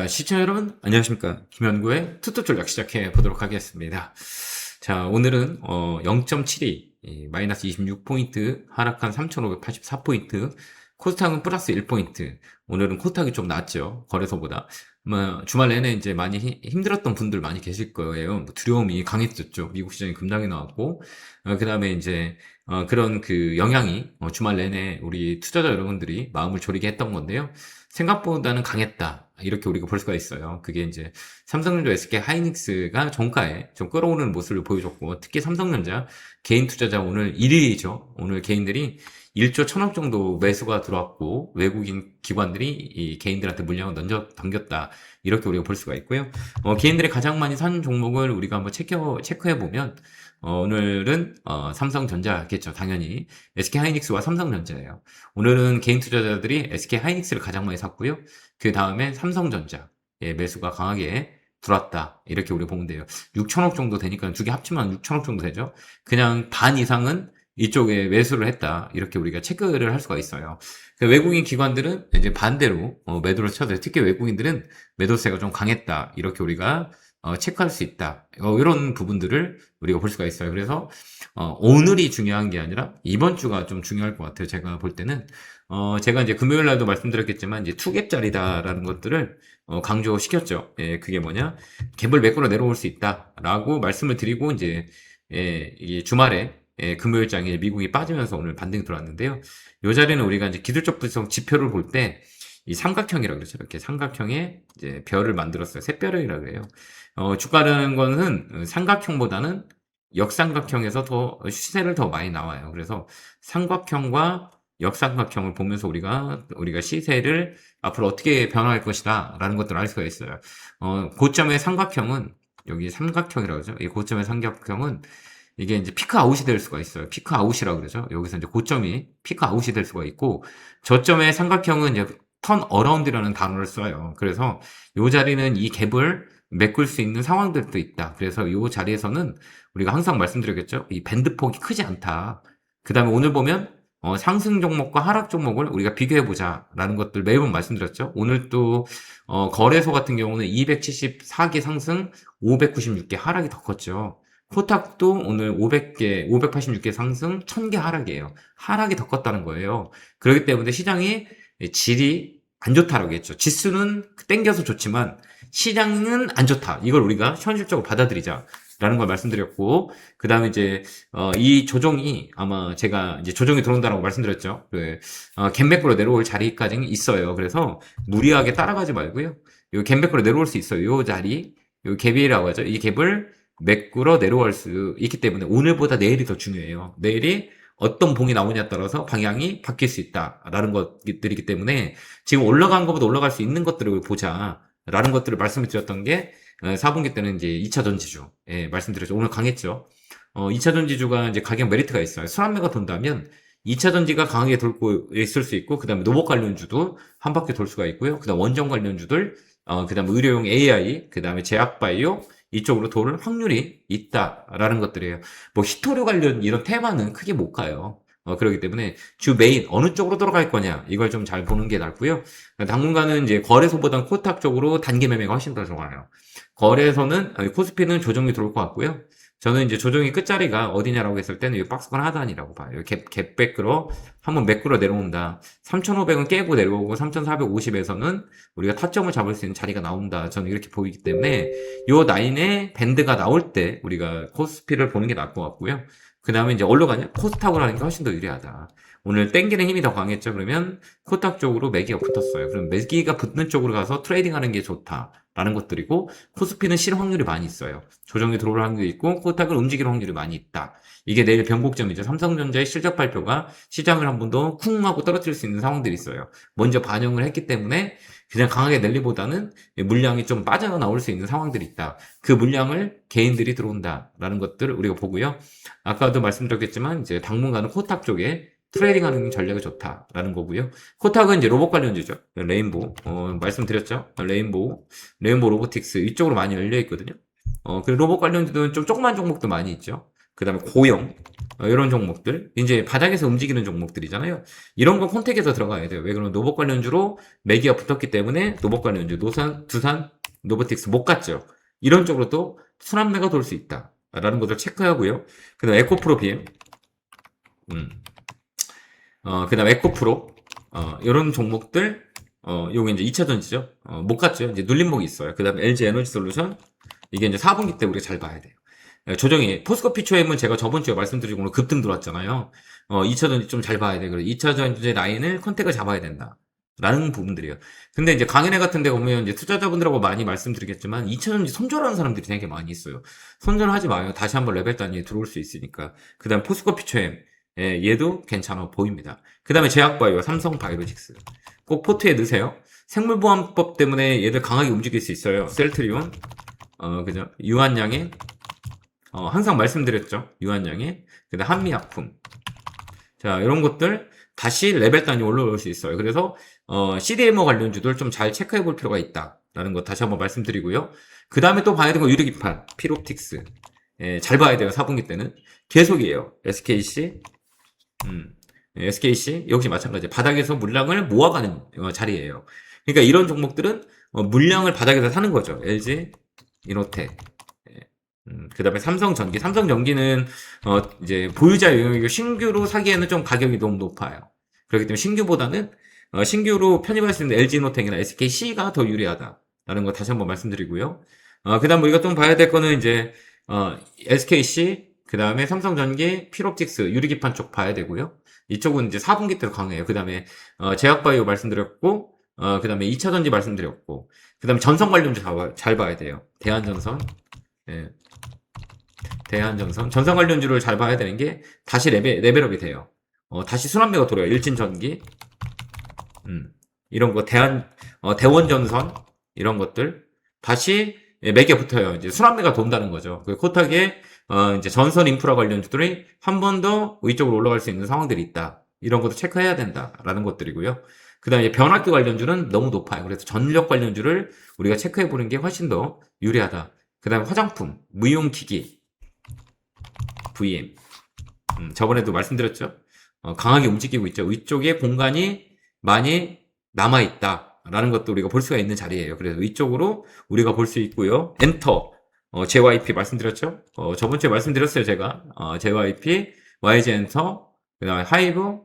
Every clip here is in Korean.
자, 시청자 여러분, 안녕하십니까. 김현구의 투투 전략 시작해 보도록 하겠습니다. 자, 오늘은, 어, 0.72, 이 마이너스 26포인트, 하락한 3,584포인트, 코스닥은 플러스 1포인트. 오늘은 코스닥이 좀 낮죠. 거래소보다. 뭐, 주말 내내 이제 많이 히- 힘들었던 분들 많이 계실 거예요. 뭐 두려움이 강했었죠. 미국 시장이 급락이 나왔고, 그 다음에 이제, 어, 그런 그 영향이 어, 주말 내내 우리 투자자 여러분들이 마음을 졸이게 했던 건데요. 생각보다는 강했다. 이렇게 우리가 볼 수가 있어요. 그게 이제 삼성전자, SK 하이닉스가 종가에 좀 끌어오르는 모습을 보여줬고, 특히 삼성전자 개인 투자자 오늘 1위죠. 오늘 개인들이 1조 1000억 정도 매수가 들어왔고, 외국인 기관들이 이 개인들한테 물량을 던져, 당겼다. 이렇게 우리가 볼 수가 있고요. 어, 개인들이 가장 많이 산 종목을 우리가 한번 체크, 체크해 보면, 어, 오늘은 어, 삼성전자겠죠, 당연히. SK 하이닉스와 삼성전자예요. 오늘은 개인 투자자들이 SK 하이닉스를 가장 많이 샀고요. 그 다음에 삼성전자 예, 매수가 강하게 들어왔다. 이렇게 우리 보면 돼요. 6천억 정도 되니까 두 개 합치면 6천억 정도 되죠. 그냥 반 이상은 이쪽에 매수를 했다. 이렇게 우리가 체크를 할 수가 있어요. 그 외국인 기관들은 이제 반대로 어, 매도를 쳐서 특히 외국인들은 매도세가 좀 강했다. 이렇게 우리가 어, 체크할 수 있다. 어, 이런 부분들을 우리가 볼 수가 있어요. 그래서 어, 오늘이 중요한 게 아니라 이번 주가 좀 중요할 것 같아요. 제가 볼 때는 어, 제가 이제 금요일 날도 말씀드렸겠지만 이제 투갭짜리다라는 것들을 어, 강조시켰죠. 예, 그게 뭐냐? 갭을 메꾸러 내려올 수 있다라고 말씀을 드리고 이제 예, 주말에 예, 금요일장에 미국이 빠지면서 오늘 반등이 들어왔는데요. 이 자리는 우리가 이제 기술적 분석 지표를 볼 때 이 삼각형이라고 그러죠. 이렇게 삼각형에 이제 별을 만들었어요. 샛별이라고 해요. 어, 주가라는 거는 삼각형보다는 역삼각형에서 더 시세를 더 많이 나와요. 그래서 삼각형과 역삼각형을 보면서 우리가 우리가 시세를 앞으로 어떻게 변화할 것이다라는 것들을 알 수가 있어요. 어, 고점의 삼각형은 여기 삼각형이라고 하죠. 이 고점의 삼각형은 이게 이제 피크 아웃이 될 수가 있어요. 피크 아웃이라고 그러죠. 여기서 이제 고점이 피크 아웃이 될 수가 있고 저점의 삼각형은 이제 턴 어라운드라는 단어를 써요. 그래서 이 자리는 이 갭을 메꿀 수 있는 상황들도 있다. 그래서 이 자리에서는 우리가 항상 말씀드렸겠죠. 이 밴드 폭이 크지 않다. 그 다음에 오늘 보면 어, 상승 종목과 하락 종목을 우리가 비교해 보자라는 것들 매번 말씀드렸죠. 오늘 또 어, 거래소 같은 경우는 274개 상승, 596개 하락이 더 컸죠. 코탁도 오늘 500개, 586개 상승, 1000개 하락이에요. 하락이 더 컸다는 거예요. 그렇기 때문에 시장이 질이 안 좋다라고 했죠. 지수는 땡겨서 좋지만 시장은 안 좋다. 이걸 우리가 현실적으로 받아들이자. 라는 걸 말씀드렸고, 그 다음에 이제, 어, 이 조정이 아마 제가 이제 조정이 들어온다라고 말씀드렸죠. 그, 어, 겐맥으로 내려올 자리까지는 있어요. 그래서 무리하게 따라가지 말고요. 요 겐맥으로 내려올 수 있어요. 요 자리, 요 갭이라고 하죠. 이 갭을 메꾸러 내려올 수 있기 때문에 오늘보다 내일이 더 중요해요. 내일이 어떤 봉이 나오냐에 따라서 방향이 바뀔 수 있다라는 것들이기 때문에 지금 올라간 것보다 올라갈 수 있는 것들을 보자라는 것들을 말씀을 드렸던 게 4분기 때는 이제 2차 전지주 예, 말씀드렸죠. 오늘 강했죠. 어, 2차 전지주가 이제 가격 메리트가 있어요. 순환매가 돈다면 2차 전지가 강하게 돌고 있을 수 있고 그 다음에 로봇 관련주도 한 바퀴 돌 수가 있고요. 그 다음 원전 관련주들 어, 그 다음에 의료용 AI, 그 다음에 제약바이오 이쪽으로 돌 확률이 있다라는 것들이에요. 뭐 히토류 관련 이런 테마는 크게 못 가요. 어, 그렇기 때문에 주 메인 어느 쪽으로 들어갈 거냐 이걸 좀 잘 보는 게 낫고요. 당분간은 이제 거래소보다는 코탁 쪽으로 단기 매매가 훨씬 더 좋아요. 거래소는 코스피는 조정이 들어올 것 같고요. 저는 이제 조정이 끝자리가 어디냐라고 했을 때는 이 박스권 하단이라고 봐요. 갭, 갭 백으로 한번 매꾸러 내려온다. 3,500은 깨고 내려오고 3,450에서는 우리가 타점을 잡을 수 있는 자리가 나온다. 저는 이렇게 보이기 때문에 이 라인에 밴드가 나올 때 우리가 코스피를 보는 게 나을 것 같고요. 그 다음에 이제 어디로 가냐? 코스닥으로 하는 게 훨씬 더 유리하다. 오늘 땡기는 힘이 더 강했죠. 그러면 코스닥 쪽으로 매기가 붙었어요. 그럼 매기가 붙는 쪽으로 가서 트레이딩 하는 게 좋다. 라는 것들이고 코스피는 실 확률이 많이 있어요. 조정이 들어올 확률이 있고 코스닥을 움직일 확률이 많이 있다. 이게 내일 변곡점이죠. 삼성전자의 실적 발표가 시장을 한 번 더 쿵 하고 떨어뜨릴 수 있는 상황들이 있어요. 먼저 반영을 했기 때문에 그냥 강하게 낼리보다는 물량이 좀 빠져나올 수 있는 상황들이 있다. 그 물량을 개인들이 들어온다라는 것들을 우리가 보고요. 아까도 말씀드렸겠지만 이제 당분간은 코스닥 쪽에 트레이딩 하는 전략이 좋다라는 거고요. 코탁은 이제 로봇 관련주죠. 레인보우. 어, 말씀드렸죠. 레인보우. 레인보우 로보틱스. 이쪽으로 많이 열려 있거든요. 어, 그 로봇 관련주는 좀 조그만 종목도 많이 있죠. 그 다음에 고용, 어, 이런 종목들, 이제 바닥에서 움직이는 종목들이잖아요. 이런 건 컨택에서 들어가야 돼요. 왜 그러면 노복 관련주로 매기가 붙었기 때문에 노복 관련주, 노산, 두산, 노보틱스 못 갔죠. 이런 쪽으로 또 순환매가 돌 수 있다. 라는 것을 체크하고요. 그 다음 에코프로 BM, 음. 어, 그 다음 에코프로, 어, 이런 종목들, 어, 요게 이제 2차 전지죠. 어, 못 갔죠. 이제 눌림목이 있어요. 그 다음에 LG 에너지 솔루션, 이게 이제 4분기 때 우리가 잘 봐야 돼요. 예, 조정이, 포스코 피처엠은 제가 저번 주에 말씀드리고 오늘 급등 들어왔잖아요. 어, 2차 전지 좀 잘 봐야 돼. 그래 2차 전지 라인을 컨택을 잡아야 된다. 라는 부분들이에요. 근데 이제 강연회 같은 데 보면 이제 투자자분들하고 많이 말씀드리겠지만 2차 전지 손절하는 사람들이 되게 많이 있어요. 손절하지 마요. 다시 한번 레벨 단위에 들어올 수 있으니까. 그 다음 포스코 피처엠. 예, 얘도 괜찮아 보입니다. 그 다음에 제약바이오, 삼성바이오직스. 꼭 포트에 넣으세요. 생물보안법 때문에 얘들 강하게 움직일 수 있어요. 셀트리온, 어, 그죠? 유한양의, 어, 항상 말씀드렸죠. 유한양의, 그 다음 한미약품. 자, 이런 것들 다시 레벨 단위 올라올 수 있어요. 그래서, 어, CDMO 관련주들 좀 잘 체크해 볼 필요가 있다. 라는 거 다시 한번 말씀드리고요. 그 다음에 또 봐야 되는 거 유리기판, 피롭틱스. 예, 잘 봐야 돼요. 4분기 때는. 계속이에요. SKC, 음, SKC 역시 마찬가지. 바닥에서 물량을 모아가는 어, 자리예요. 그러니까 이런 종목들은 어, 물량을 바닥에서 사는 거죠. LG, 이노텍. 예. 음, 그 다음에 삼성전기. 삼성전기는, 어, 이제, 보유자 영역이 신규로 사기에는 좀 가격이 너무 높아요. 그렇기 때문에 신규보다는, 어, 신규로 편입할 수 있는 LG노텍이나 SKC가 더 유리하다. 라는 거 다시 한번 말씀드리고요. 어, 그 다음 우리가 좀 봐야 될 거는 이제, 어, SKC, 그 다음에 삼성전기, 필옵틱스, 유리기판 쪽 봐야 되고요. 이쪽은 이제 4분기 때로 강해요. 그 다음에, 어, 제약바이오 말씀드렸고, 어, 그 다음에 2차전지 말씀드렸고, 그 다음에 전선 관련주 잘, 봐- 잘 봐야 돼요. 대한전선. 예. 대한전선. 전선 관련주를 잘 봐야 되는 게 다시 레벨, 레벨업이 돼요. 어, 다시 순환매가 돌아요. 일진전기. 음. 이런 거, 대한, 어, 대원전선. 이런 것들. 다시 예, 매개 붙어요. 이제 순환매가 돈다는 거죠. 그 코타기에, 어, 이제 전선 인프라 관련주들이 한 번 더 위쪽으로 올라갈 수 있는 상황들이 있다. 이런 것도 체크해야 된다라는 것들이고요. 그 다음에 변압기 관련주는 너무 높아요. 그래서 전력 관련주를 우리가 체크해 보는 게 훨씬 더 유리하다. 그 다음에 화장품, 무용기기, VM. 음, 저번에도 말씀드렸죠. 어, 강하게 움직이고 있죠. 위쪽에 공간이 많이 남아있다. 라는 것도 우리가 볼 수가 있는 자리예요. 그래서 위쪽으로 우리가 볼 수 있고요. 엔터, 어, JYP 말씀드렸죠. 어, 저번 주에 말씀드렸어요. 제가. 어, JYP, YG 엔터, 그 다음에 하이브,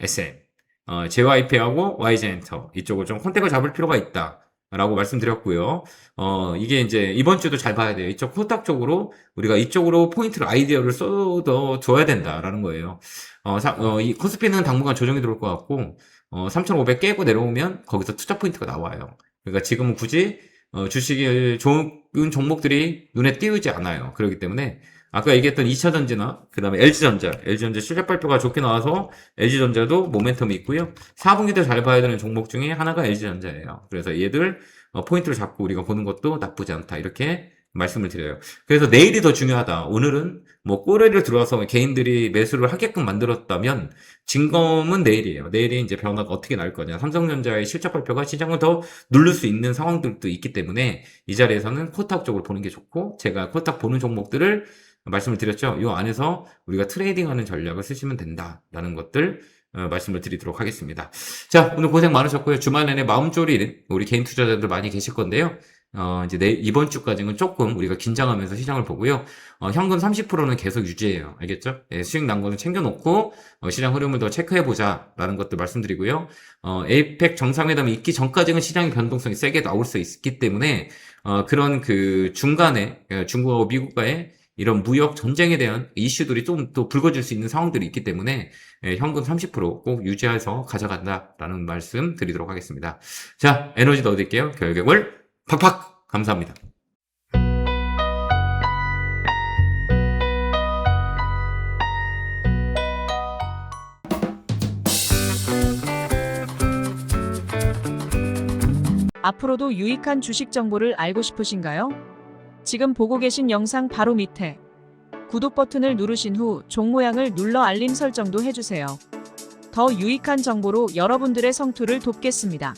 SM. 어, JYP하고 YG엔터 이쪽을 좀 컨택을 잡을 필요가 있다. 라고 말씀드렸고요. 어, 이게 이제 이번 주도 잘 봐야 돼요. 이쪽 코딱 쪽으로 우리가 이쪽으로 포인트를 아이디어를 쏟아 줘야 된다라는 거예요. 어, 사- 어, 이 코스피는 당분간 조정이 들어올 것 같고, 어, 3,500 깨고 내려오면 거기서 투자 포인트가 나와요. 그러니까 지금은 굳이 어, 주식이 좋은 종목들이 눈에 띄우지 않아요. 그렇기 때문에 아까 얘기했던 2차 전지나 그 다음에 LG전자, LG전자 실적 발표가 좋게 나와서 LG전자도 모멘텀이 있고요. 4분기 때 잘 봐야 되는 종목 중에 하나가 LG전자예요. 그래서 얘들 어, 포인트를 잡고 우리가 보는 것도 나쁘지 않다. 이렇게 말씀을 드려요. 그래서 내일이 더 중요하다. 오늘은 뭐 꼬리를 들어와서 개인들이 매수를 하게끔 만들었다면 진검은 내일이에요. 내일이 이제 변화가 어떻게 날 거냐. 삼성전자의 실적 발표가 시장을 더 누를 수 있는 상황들도 있기 때문에 이 자리에서는 코탁 쪽으로 보는 게 좋고 제가 코탁 보는 종목들을 말씀을 드렸죠. 이 안에서 우리가 트레이딩하는 전략을 쓰시면 된다라는 것들 어, 말씀을 드리도록 하겠습니다. 자, 오늘 고생 많으셨고요. 주말 내내 마음 졸이는 우리 개인 투자자들 많이 계실 건데요. 어, 이제 내, 이번 주까지는 조금 우리가 긴장하면서 시장을 보고요. 어, 현금 30%는 계속 유지해요. 알겠죠? 예, 수익 난 거는 챙겨놓고, 어, 시장 흐름을 더 체크해보자. 라는 것들 말씀드리고요. 어, 에이펙 정상회담이 있기 전까지는 시장의 변동성이 세게 나올 수 있기 때문에, 어, 그런 그 중간에, 예, 중국하고 미국과의 이런 무역 전쟁에 대한 이슈들이 좀또 불거질 수 있는 상황들이 있기 때문에, 예, 현금 30%꼭 유지해서 가져간다라는 말씀 드리도록 하겠습니다. 자, 에너지 넣어드릴게요. 결격을 팍팍! 감사합니다. 앞으로도 유익한 주식 정보를 알고 싶으신가요? 지금 보고 계신 영상 바로 밑에 구독 버튼을 누르신 후 종 모양을 눌러 알림 설정도 해주세요. 더 유익한 정보로 여러분들의 성투를 돕겠습니다.